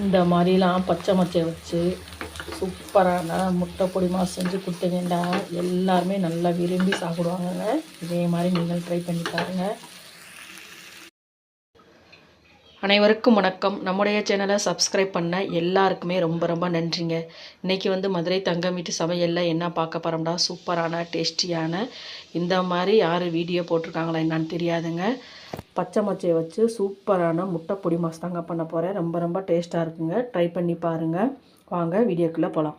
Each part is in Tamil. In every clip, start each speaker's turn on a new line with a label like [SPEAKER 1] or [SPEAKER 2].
[SPEAKER 1] இந்த மாதிரிலாம் பச்சை மச்சை வச்சு சூப்பரான முட்டை பொடிமா செஞ்சு கொடுத்தீங்கன்னா எல்லாருமே நல்லா விரும்பி சாப்பிடுவாங்கங்க. இதே மாதிரி நீங்கள் ட்ரை பண்ணி பாருங்கள் அனைவருக்கும் வணக்கம். நம்முடைய சேனலை சப்ஸ்கிரைப் பண்ண எல்லாருக்குமே ரொம்ப ரொம்ப நன்றிங்க. இன்றைக்கி வந்து மதுரை தங்கம் வீட்டு சமையலில் என்ன பார்க்க போகிறோம்டா சூப்பரான டேஸ்டியான இந்த மாதிரி யார் வீடியோ போட்டிருக்காங்களா என்னான்னு தெரியாதுங்க. பச்சை மச்சையை வச்சு சூப்பரான முட்டை பொடி மாஸ் தாங்க பண்ண போகிறேன் ரொம்ப ரொம்ப டேஸ்ட்டாக இருக்குங்க. ட்ரை பண்ணி பாருங்கள் வாங்க வீடியோக்குள்ளே போகலாம்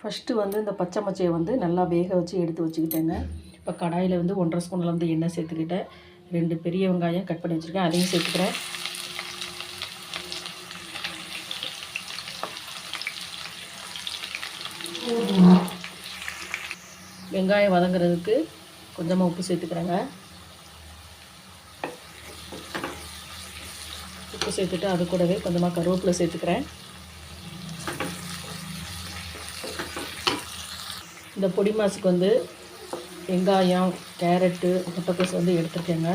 [SPEAKER 1] ஃபஸ்ட்டு வந்து இந்த பச்சை மச்சையை வந்து நல்லா வேக வச்சு எடுத்து வச்சுக்கிட்டேங்க. இப்போ கடாயில் வந்து ஒன்றரை ஸ்பூனில் வந்து எண்ணெய் சேர்த்துக்கிட்டேன். ரெண்டு பெரிய வெங்காயம் கட் பண்ணி வச்சுருக்கேன். அதையும் சேர்த்துக்கிறேன். வெங்காயம் வதங்குறதுக்கு கொஞ்சமாக உப்பு சேர்த்துக்கிறேங்க. உப்பு சேர்த்துட்டு அது கூடவே கொஞ்சமாக கருவேப்பிலை சேர்த்துக்கிறேன். இந்த பொடி மாசுக்கு வந்து வெங்காயம் கேரட்டு முட்டைக்கோஸ் வந்து எடுத்துருக்கேங்க.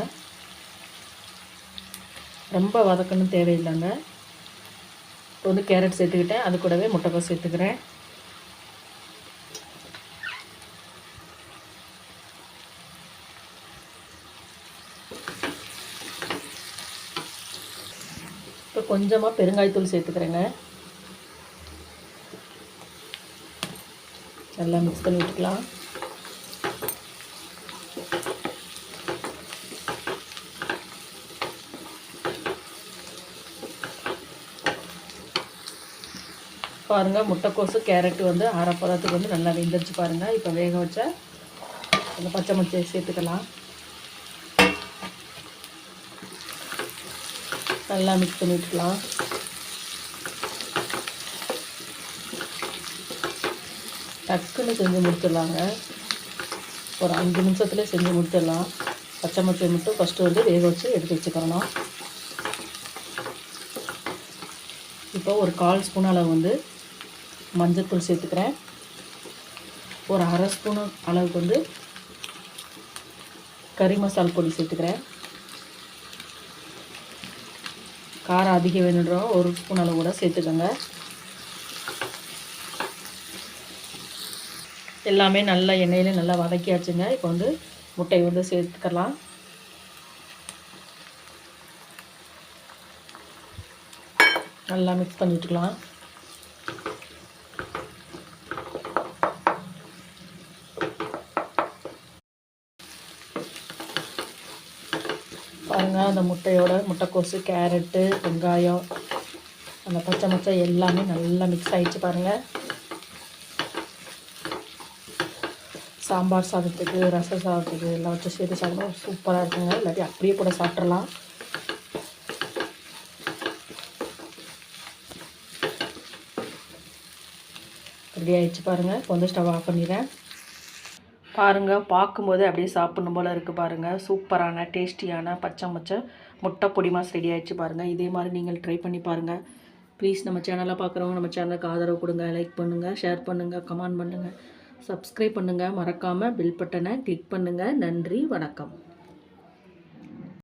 [SPEAKER 1] ரொம்ப வதக்கணும் தேவையில்லைங்க. இப்போ வந்து கேரட் சேர்த்துக்கிட்டேன். அது கூடவே முட்டைக்கோஸ் சேர்த்துக்கிறேன். இப்போ கொஞ்சமாக பெருங்காயத்தூள் சேர்த்துக்கிறேங்க. நல்லா மிக்ஸ் பண்ணி விட்டுக்கலாம். பாருங்கள் முட்டைக்கோசு கேரட்டு வந்து அரைப்பதத்துக்கு வந்து நல்லா வெந்துருச்சு பாருங்கள் இப்போ வேக வச்சா அந்த பச்சை மச்சை சேர்த்துக்கலாம். நல்லா மிக்ஸ் பண்ணி விட்டுக்கலாம் டக்குன்னு செஞ்சு முடிச்சிடலாங்க. ஒரு அஞ்சு நிமிஷத்தில் செஞ்சு முடிச்சிடலாம். பச்சை மச்சை மட்டும் ஃபஸ்ட்டு வந்து வேக வச்சு எடுத்து வச்சுக்கிறணும். இப்போ ஒரு கால் ஸ்பூன் அளவு வந்து மஞ்சத்தூள் சேர்த்துக்கிறேன். ஒரு அரை ஸ்பூன் அளவுக்கு வந்து கறி மசால் பொடி சேர்த்துக்கிறேன். காரம் அதிகம் வேணுன்றோம் ஒரு ஸ்பூன் அளவு கூட சேர்த்துக்கோங்க. எல்லாமே நல்லா எண்ணெயில் நல்லா வதக்கியாச்சுங்க. இப்போ வந்து முட்டையை வந்து சேர்த்துக்கலாம். நல்லா மிக்ஸ் பண்ணிட்டுக்கலாம் பாருங்கள் அந்த முட்டையோட முட்டைக்கோசு கேரட்டு வெங்காயம் அந்த பச்சை மச்சை எல்லாமே நல்லா மிக்ஸ் ஆகிடுச்சு பாருங்கள் சாம்பார் சாதத்துக்கு ரச சாதத்துக்கு எல்லாம் வச்சு சேர்த்து சாப்பிடும் சூப்பராக இருக்குங்க. இல்லாட்டி அப்படியே கூட சாப்பிட்றலாம் ரெடி ஆகிடுச்சு பாருங்கள் இப்போ வந்து ஸ்டவ் ஆஃப் பண்ணிடுறேன். பாருங்கள் பார்க்கும்போது அப்படியே சாப்பிட்ணும் போல் இருக்குது பாருங்கள் சூப்பரான டேஸ்டியான பச்சை மொச்சை முட்டை பொடி மாஸ் ரெடி ஆகிடுச்சு பாருங்கள் இதே மாதிரி நீங்கள் ட்ரை பண்ணி பாருங்கள் ப்ளீஸ் நம்ம சேனலை பார்க்குறவங்க நம்ம சேனலுக்கு ஆதரவு கொடுங்க லைக் பண்ணுங்கள் ஷேர் பண்ணுங்கள் கமெண்ட் பண்ணுங்கள் சப்ஸ்கிரைப் பண்ணுங்கள் மறக்காமல் பில் பட்டனை கிளிக் பண்ணுங்கள் நன்றி வணக்கம்.